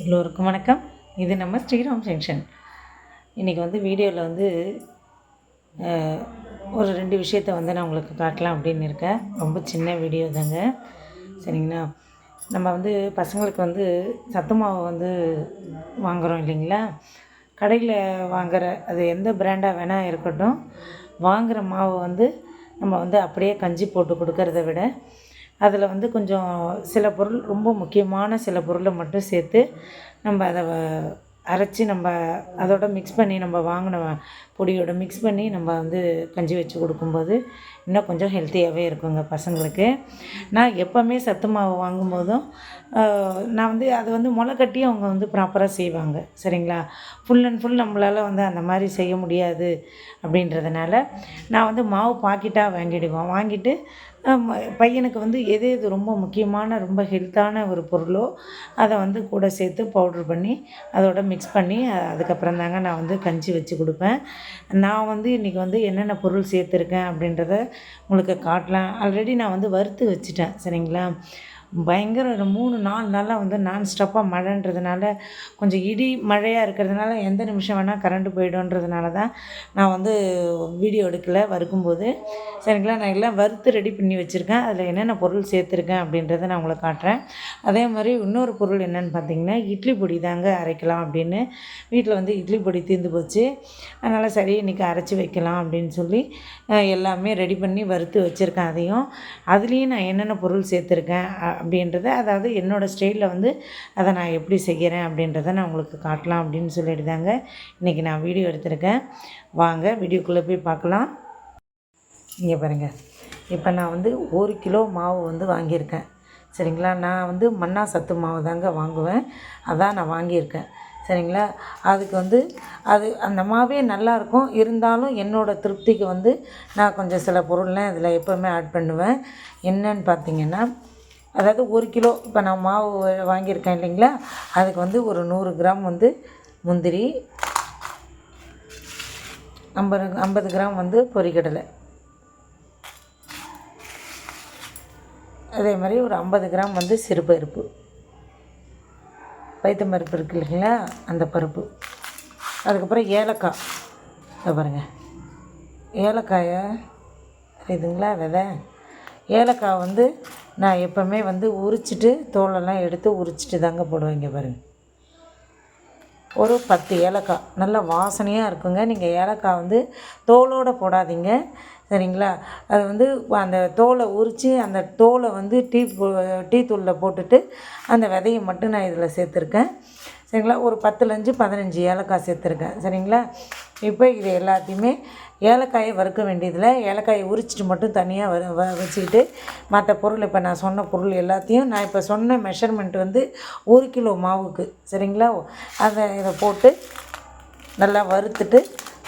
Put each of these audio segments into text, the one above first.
எல்லோருக்கும் வணக்கம். இது நம்ம ஸ்ரீராம் ஜங்ஷன். இன்றைக்கி வந்து வீடியோவில் வந்து ஒரு ரெண்டு விஷயத்த வந்து நான் உங்களுக்கு காட்டலாம் அப்படின்னு இருக்கேன். ரொம்ப சின்ன வீடியோ தாங்க. சரிங்களா? நம்ம வந்து பசங்களுக்கு வந்து சத்து மாவு வந்து வாங்குகிறோம் இல்லைங்களா? கடையில் வாங்குகிற அது எந்த பிராண்டாக வேணால் இருக்கட்டும் வாங்குகிற மாவு வந்து நம்ம வந்து அப்படியே கஞ்சி போட்டு கொடுக்கறத விட அதில் வந்து கொஞ்சம் சில பொருள் ரொம்ப முக்கியமான சில பொருளை மட்டும் சேர்த்து நம்ம அதை அரைச்சி நம்ம அதோட மிக்ஸ் பண்ணி நம்ம வாங்கின பொடியோட மிக்ஸ் பண்ணி நம்ம வந்து கஞ்சி வச்சு கொடுக்கும்போது இன்னும் கொஞ்சம் ஹெல்த்தியாகவே இருக்குங்க பசங்களுக்கு. நான் எப்போவுமே சத்து மாவு வாங்கும்போதும் நான் வந்து அது வந்து முளை கட்டி அவங்க வந்து ப்ராப்பராக செய்வாங்க. சரிங்களா? ஃபுல் அண்ட் ஃபுல் நம்மளால் வந்து அந்த மாதிரி செய்ய முடியாது அப்படின்றதுனால நான் வந்து மாவு பாக்கெட்டாக வாங்கிடுவோம் வாங்கிட்டு பையனுக்கு வந்து எது எது ரொம்ப முக்கியமான ரொம்ப ஹெல்த்தான ஒரு பொருளோ அதை வந்து கூட சேர்த்து பவுட்ரு பண்ணி அதோட மிக்ஸ் பண்ணி அதுக்கப்புறம் தாங்க நான் வந்து கஞ்சி வச்சு கொடுப்பேன். நான் வந்து இன்றைக்கி வந்து என்னென்ன பொருள் சேர்த்துருக்கேன் அப்படின்றத உங்களுக்கு காட்டலாம். ஆல்ரெடி நான் வந்து வறுத்து வச்சுட்டேன் சரிங்களா? பயங்கர ஒரு மூணு நாலு நாளாக வந்து நான் ஸ்டாப்பாக மழைன்றதுனால கொஞ்சம் இடி மழையாக இருக்கிறதுனால எந்த நிமிஷம் வேணால் கரண்ட்டு போய்டுன்றதுனால தான் நான் வந்து வீடியோ எடுக்கலை வறுக்கும்போது. சரிங்களா? நான் எல்லாம் வறுத்து ரெடி பண்ணி வச்சுருக்கேன். அதில் என்னென்ன பொருள் சேர்த்துருக்கேன் அப்படின்றத நான் உங்களுக்கு காட்டுறேன். அதே மாதிரி இன்னொரு பொருள் என்னென்னு பார்த்தீங்கன்னா இட்லி பொடி தாங்க அரைக்கலாம் அப்படின்னு வீட்டில் வந்து இட்லி பொடி தீர்ந்து போச்சு. அதனால் சரி இன்றைக்கி அரைச்சி வைக்கலாம் அப்படின்னு சொல்லி எல்லாமே ரெடி பண்ணி வறுத்து வச்சுருக்கேன் அதையும். அதுலேயும் நான் என்னென்ன பொருள் சேர்த்துருக்கேன் அப்படின்றத அதாவது என்னோடய ஸ்டைலில் வந்து அதை நான் எப்படி செய்கிறேன் அப்படின்றத நான் உங்களுக்கு காட்டலாம் அப்படின்னு சொல்லிட்டு தாங்க இன்றைக்கி நான் வீடியோ எடுத்திருக்கேன். வாங்க வீடியோக்குள்ளே போய் பார்க்கலாம். இங்கே பாருங்கள் இப்போ நான் வந்து ஒரு கிலோ மாவு வந்து வாங்கியிருக்கேன். சரிங்களா? நான் வந்து மன்னா சத்து மாவு தாங்க வாங்குவேன். அதான் நான் வாங்கியிருக்கேன். சரிங்களா? அதுக்கு வந்து அது அந்த மாவே நல்லாயிருக்கும் இருந்தாலும் என்னோடய திருப்திக்கு வந்து நான் கொஞ்சம் சில பொருள்லாம் இதில் எப்போவுமே ஆட் பண்ணுவேன். என்னன்னு பார்த்தீங்கன்னா அதாவது ஒரு கிலோ இப்போ நான் மாவு வாங்கியிருக்கேன் இல்லைங்களா? அதுக்கு வந்து ஒரு நூறு கிராம் வந்து முந்திரி ஐம்பது ஐம்பது கிராம் வந்து பொரிக்கடலை அதே மாதிரி ஒரு ஐம்பது கிராம் வந்து சிறுபருப்பு. பைத்த பருப்பு இருக்கு இல்லைங்களா? அந்த பருப்பு. அதுக்கப்புறம் ஏலக்காய். இதை பாருங்கள் ஏலக்காயை இதுங்களா விதை? ஏலக்காய் வந்து நான் எப்போவுமே வந்து உரிச்சிட்டு தோலெல்லாம் எடுத்து உரிச்சிட்டு தாங்க போடுவேங்க பாருங்கள் ஒரு பத்து ஏலக்காய். நல்ல வாசனையாக இருக்குங்க. நீங்கள் ஏலக்காய் வந்து தோலோடு போடாதீங்க. சரிங்களா? அது வந்து அந்த தோலை உரித்து அந்த தோலை வந்து டீ டீ தூளில் போட்டுட்டு அந்த விதையை மட்டும் நான் இதில் சேர்த்துருக்கேன். சரிங்களா? ஒரு பத்துலேருந்து பதினஞ்சு ஏலக்காய் சேர்த்துருக்கேன். சரிங்களா? இப்போ இது எல்லாத்தையுமே ஏலக்காயை வறுக்க வேண்டியதில் ஏலக்காயை உரிச்சிட்டு மட்டும் தனியாக வ வ வச்சுக்கிட்டு மற்ற பொருள் இப்போ நான் சொன்ன பொருள் எல்லாத்தையும் நான் இப்போ சொன்ன மெஷர்மெண்ட் வந்து ஒரு கிலோ மாவுக்கு சரிங்களா? அதை இதை போட்டு நல்லா வறுத்துட்டு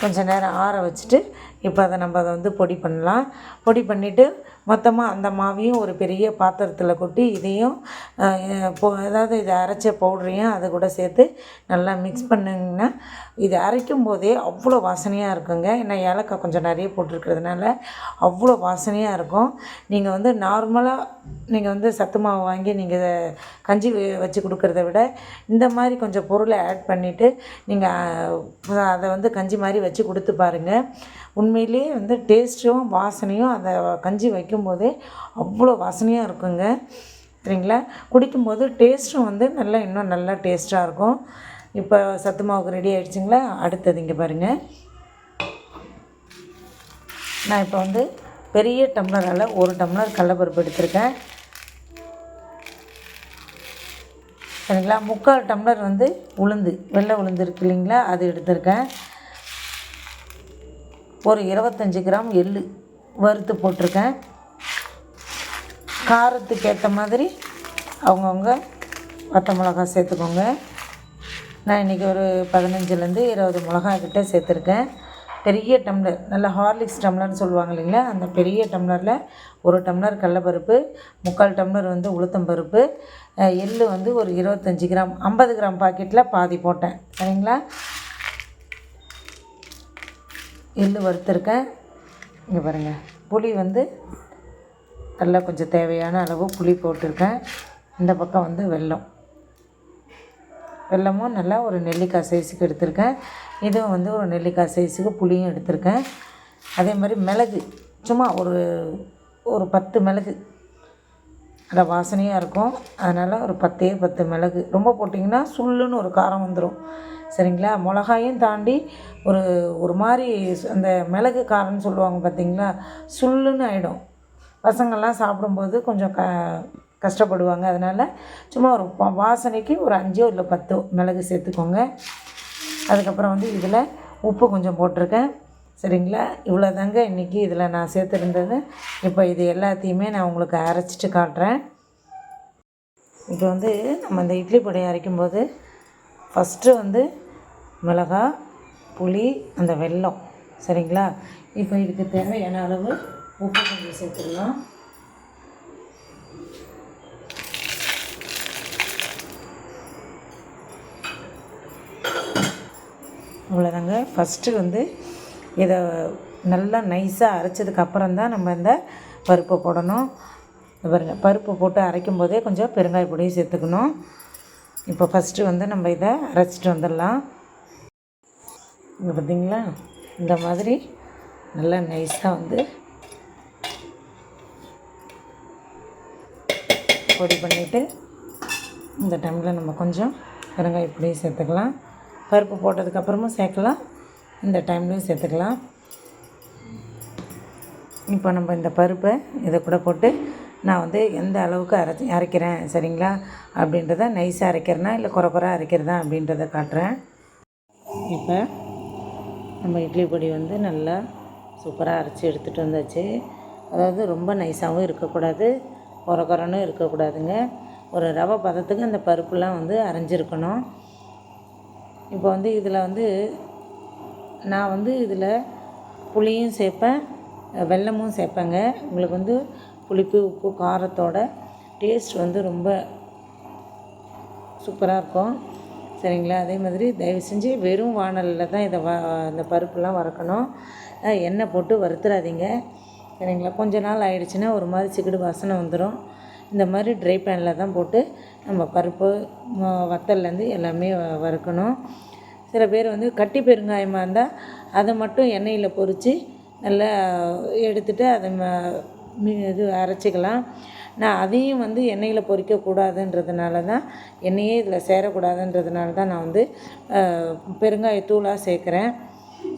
கொஞ்சம் நேரம் ஆற வச்சுட்டு இப்போ அதை நம்ம அதை வந்து பொடி பண்ணலாம். பொடி பண்ணிவிட்டு மொத்தமாக அந்த மாவையும் ஒரு பெரிய பாத்திரத்தில் கொட்டி இதையும் அஹ், அதாவது இதை அரைச்ச பவுடரையும் அதை கூட சேர்த்து நல்லா மிக்ஸ் பண்ணிங்கன்னா இது அரைக்கும் போதே அவ்வளோ வாசனையாக இருக்குங்க. ஏன்னா ஏலக்காய் கொஞ்சம் நிறைய போட்டிருக்கிறதுனால அவ்வளோ வாசனையாக இருக்கும். நீங்கள் வந்து நார்மலாக நீங்கள் வந்து சத்து மாவு வாங்கி நீங்கள் கஞ்சி வச்சு கொடுக்குறத விட இந்த மாதிரி கொஞ்சம் பொருளை ஆட் பண்ணிவிட்டு நீங்கள் அதை வந்து கஞ்சி மாதிரி வச்சு கொடுத்து பாருங்கள் உண்மையிலேயே வந்து டேஸ்ட்டும் வாசனையும் அந்த கஞ்சி வைக்கும்போதே அவ்வளோ வாசனையாக இருக்குங்க. சரிங்களா? குடிக்கும்போது டேஸ்ட்டும் வந்து நல்லா இன்னும் நல்லா டேஸ்ட்டாக இருக்கும். இப்போ சத்து மாவுக்கு ரெடி ஆகிடுச்சிங்களா அடுத்தது இங்கே பாருங்கள் நான் இப்போ வந்து பெரிய டம்ளரால் ஒரு டம்ளர் கடலப்பருப்பு எடுத்திருக்கேன். சரிங்களா? முக்கால் டம்ளர் வந்து உளுந்து வெள்ளை உளுந்து இருக்கு இல்லைங்களா? அது எடுத்திருக்கேன். ஒரு இருபத்தஞ்சி கிராம் எள்ளு வறுத்து போட்டிருக்கேன். காரத்துக்கு ஏற்ற மாதிரி அவங்கவுங்க பத்த மிளகா சேர்த்துக்கோங்க. நான் இன்றைக்கி ஒரு பதினஞ்சுலேருந்து இருபது மிளகாய் கிட்டே சேர்த்துருக்கேன். பெரிய டம்ளர் நல்ல ஹார்லிக்ஸ் டம்ளர்னு சொல்லுவாங்க இல்லைங்களா? அந்த பெரிய டம்ளரில் ஒரு டம்ளர் கடலப்பருப்பு முக்கால் டம்ளர் வந்து உளுத்தம்பருப்பு எள் வந்து ஒரு இருபத்தஞ்சி கிராம் ஐம்பது கிராம் பாக்கெட்டில் பாதி போட்டேன். சரிங்களா? எள்ளு வறுத்துருக்கேன். இங்கே பாருங்கள் புளி வந்து நல்லா கொஞ்சம் தேவையான அளவு புளி போட்டிருக்கேன். இந்த பக்கம் வந்து வெல்லம். வெல்லமும் நல்லா ஒரு நெல்லிக்காய் சைஸுக்கு எடுத்திருக்கேன். இதுவும் வந்து ஒரு நெல்லிக்காய் சைஸுக்கு புளியும் எடுத்திருக்கேன். அதே மாதிரி மிளகு. சும்மா ஒரு ஒரு பத்து மிளகு. நல்லா வாசனையாக இருக்கும். அதனால் ஒரு பத்தே பத்து மிளகு. ரொம்ப போட்டிங்கன்னா சுள்ளுன்னு ஒரு காரம் வந்துடும் சரிங்களா? மிளகாயும் தாண்டி ஒரு ஒரு மாதிரி அந்த மிளகு காரம்னு சொல்லுவாங்க பார்த்தீங்களா? சுள்ளுன்னு ஆகிடும் பசங்கள்லாம் சாப்பிடும்போது கொஞ்சம் க கஷ்டப்படுவாங்க. அதனால் சும்மா ஒரு வாசனைக்கு ஒரு அஞ்சோ இல்லை பத்தோ மிளகு சேர்த்துக்கோங்க. அதுக்கப்புறம் வந்து இதில் உப்பு கொஞ்சம் போட்டிருக்கேன். சரிங்களா? இவ்வளோ தாங்க இன்றைக்கி இதில் நான் சேர்த்துருந்தது. இப்போ இது எல்லாத்தையுமே நான் உங்களுக்கு அரைச்சிட்டு காட்டுறேன். இப்போ வந்து நம்ம இந்த இட்லி பொடியை அரைக்கும்போது ஃபஸ்ட்டு வந்து மிளகா புளி அந்த வெல்லம். சரிங்களா? இப்போ இதுக்கு தேவையான அளவு உப்பு கொஞ்சம் சேர்த்துடலாம். அவ்வளோதாங்க ஃபஸ்ட்டு வந்து இதை நல்லா நைஸாக அரைச்சதுக்கு அப்புறம் தான் நம்ம இந்த பருப்பை போடணும். பாருங்கள் பாருங்க பருப்பு போட்டு அரைக்கும் போதே கொஞ்சம் பெருங்காய பொடியும் சேர்த்துக்கணும். இப்போ ஃபஸ்ட்டு வந்து நம்ம இதை அரைச்சிட்டு வந்துடலாம். இங்கே பார்த்தீங்களா இந்த மாதிரி நல்லா நைஸாக வந்து பொடி பண்ணிவிட்டு இந்த டைமில் நம்ம கொஞ்சம் பெருங்காய பொடியும் சேர்த்துக்கலாம். பருப்பு போட்டதுக்கப்புறமும் சேர்க்கலாம். இந்த டைம்லையும் சேர்த்துக்கலாம். இப்போ நம்ம இந்த பருப்பை இதை கூட போட்டு நான் வந்து எந்த அளவுக்கு அரைச்சி அரைக்கிறேன் சரிங்களா? அப்படின்றத நைஸாக அரைக்கிறேன்னா இல்லை குறை குறை அரைக்கிறதா அப்படின்றத காட்டுறேன். இப்போ நம்ம இட்லி பொடி வந்து நல்லா சூப்பராக அரைச்சி எடுத்துகிட்டு வந்தாச்சு. அதாவது ரொம்ப நைஸாகவும் இருக்கக்கூடாது குறை இருக்கக்கூடாதுங்க. ஒரு ரவை பதத்துக்கு அந்த பருப்புலாம் வந்து அரைஞ்சிருக்கணும். இப்போ வந்து இதில் வந்து நான் வந்து இதில் புளியும் சேர்ப்பேன் வெல்லமும் சேர்ப்பேங்க. உங்களுக்கு வந்து புளிப்பு உப்பு காரத்தோட டேஸ்ட் வந்து ரொம்ப சூப்பராக இருக்கும். சரிங்களா அதே மாதிரி தயவு செஞ்சு வெறும் வாணலில் தான் இதை வ இந்த பருப்புலாம் வறுக்கணும். எண்ணெய் போட்டு வறுத்துறாதீங்க. சரிங்களா? கொஞ்ச நாள் ஆயிடுச்சுன்னா ஒரு மாதிரி சிக்கிடு வாசனை வந்துடும் இந்த மாதிரி ட்ரை பேனில் தான் போட்டு நம்ம பருப்பு வத்தல்லேருந்து எல்லாமே வ- வறுக்கணும். சில பேர் வந்து கட்டி பெருங்காயமாக இருந்தால் அதை மட்டும் எண்ணெயில் பொரித்து நல்லா எடுத்துட்டு அதை ம- இது அரைச்சிக்கலாம். நான் அதையும் வந்து எண்ணெயில் பொறிக்கக்கூடாதுன்றதுனால தான் எண்ணெயே இதில் சேரக்கூடாதுன்றதுனால தான் நான் வந்து பெருங்காயத்தூளாக சேர்க்குறேன்.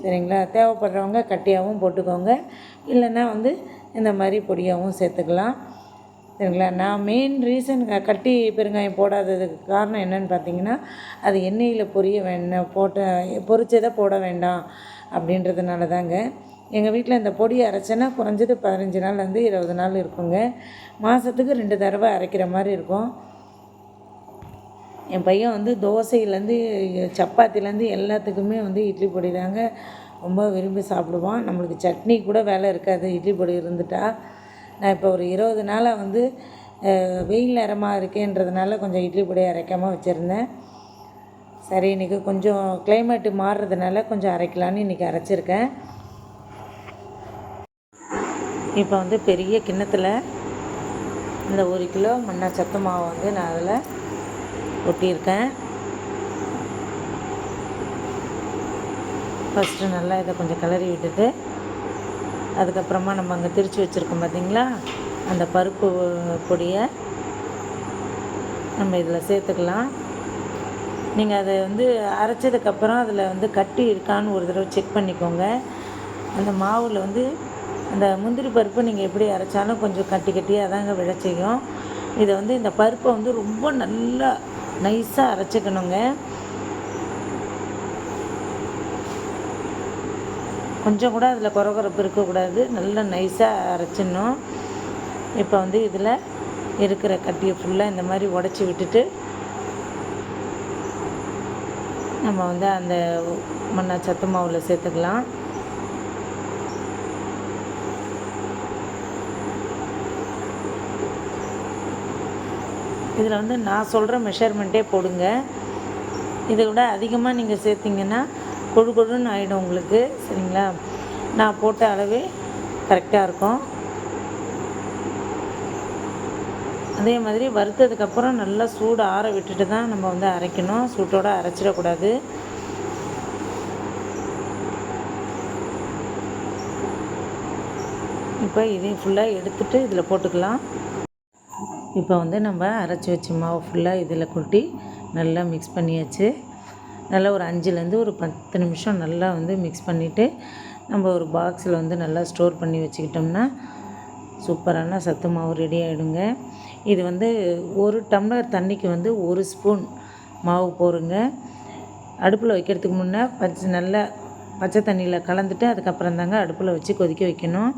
சரிங்களா? தேவைப்படுறவங்க கட்டியாகவும் போட்டுக்கோங்க. இல்லைன்னா வந்து இந்த மாதிரி பொடியாகவும் சேர்த்துக்கலாம். சரிங்களா? நான் மெயின் ரீசன் கட்டி பெருங்காயம் போடாததுக்கு காரணம் என்னென்னு பார்த்தீங்கன்னா அது எண்ணெயில் பொரிய வேண்டாம் போட்ட பொரிச்சதை போட வேண்டாம் அப்படின்றதுனால தாங்க. எங்கள் வீட்டில் இந்த பொடி அரைச்சேன்னா குறைஞ்சது பதினஞ்சு நாள்லேருந்து இருபது நாள் இருக்குங்க. மாதத்துக்கு ரெண்டு தடவை அரைக்கிற மாதிரி இருக்கும். என் பையன் வந்து தோசையிலேருந்து சப்பாத்திலேருந்து எல்லாத்துக்குமே வந்து இட்லி பொடி தாங்க ரொம்ப விரும்பி சாப்பிடுவான். நம்மளுக்கு சட்னி கூட வேலை இருக்காது இட்லி பொடி இருந்துட்டா. நான் இப்போ ஒரு இருபது நாளாக வந்து வெயில் நேரமாக இருக்கேன்றதுனால கொஞ்சம் இட்லி பொடி அரைக்காமல் வச்சுருந்தேன். சரி இன்றைக்கி கொஞ்சம் கிளைமேட்டு மாறுறதுனால கொஞ்சம் அரைக்கலான்னு இன்றைக்கி அரைச்சிருக்கேன். இப்போ வந்து பெரிய கிண்ணத்தில் இந்த ஒரு கிலோ மண்ணா சத்து மாவை வந்து நான் அதில் ஒட்டியிருக்கேன். ஃபஸ்ட்டு நல்லா இதை கொஞ்சம் கிளறி விட்டுட்டு அதுக்கப்புறமா நம்ம அங்கே திரித்து வச்சுருக்கோம் பார்த்தீங்களா அந்த பருப்பு பொடியை நம்ம இதில் சேர்த்துக்கலாம். நீங்கள் அதை வந்து அரைச்சதுக்கப்புறம் அதில் வந்து கட்டி இருக்கான்னு ஒரு தடவை செக் பண்ணிக்கோங்க. அந்த மாவில் வந்து அந்த முந்திரி பருப்பு நீங்கள் எப்படி அரைச்சாலும் கொஞ்சம் கட்டி கட்டியாக தாங்க விழ செய்யும். இதை வந்து இந்த பருப்பை வந்து ரொம்ப நல்லா நைஸாக அரைச்சிக்கணுங்க. கொஞ்சம் கூட அதில் குறகுறப்பு இருக்கக்கூடாது. நல்லா நைஸாக அரைச்சிடணும். இப்போ வந்து இதில் இருக்கிற கட்டியை ஃபுல்லாக இந்த மாதிரி உடச்சி விட்டுட்டு நம்ம வந்து அந்த மண்ணா சத்து மாவில் சேர்த்துக்கலாம். இதில் வந்து நான் சொல்கிற மெஷர்மெண்ட்டே போடுங்க. இதை விட அதிகமாக நீங்கள் சேர்த்திங்கன்னா கொழு கொழுன்னு ஆகிடும் உங்களுக்கு. சரிங்களா? நான் போட்ட அளவே கரெக்டாக இருக்கும். அதே மாதிரி வறுத்ததுக்கப்புறம் நல்லா சூடு ஆற விட்டுட்டு தான் நம்ம வந்து அரைக்கணும். சூட்டோடு அரைச்சிடக்கூடாது. இப்போ இதையும் ஃபுல்லாக எடுத்துட்டு இதில் போட்டுக்கலாம். இப்போ வந்து நம்ம அரைச்சி வச்ச மாவு ஃபுல்லாக இதில் கொட்டி நல்லா மிக்ஸ் பண்ணியாச்சு. நல்லா ஒரு அஞ்சுலேருந்து ஒரு பத்து நிமிஷம் நல்லா வந்து மிக்ஸ் பண்ணிவிட்டு நம்ம ஒரு பாக்ஸில் வந்து நல்லா ஸ்டோர் பண்ணி வச்சுக்கிட்டோம்னா சூப்பரான சத்து மாவு ரெடி ஆகிடுங்க இது வந்து ஒரு டம்ளர் தண்ணிக்கு வந்து ஒரு ஸ்பூன் மாவு போடுங்க. அடுப்பில் வைக்கிறதுக்கு முன்னே பச்சை நல்லா பச்சை தண்ணியில் கலந்துட்டு அதுக்கப்புறம் தாங்க அடுப்பில் வச்சு கொதிக்க வைக்கணும்.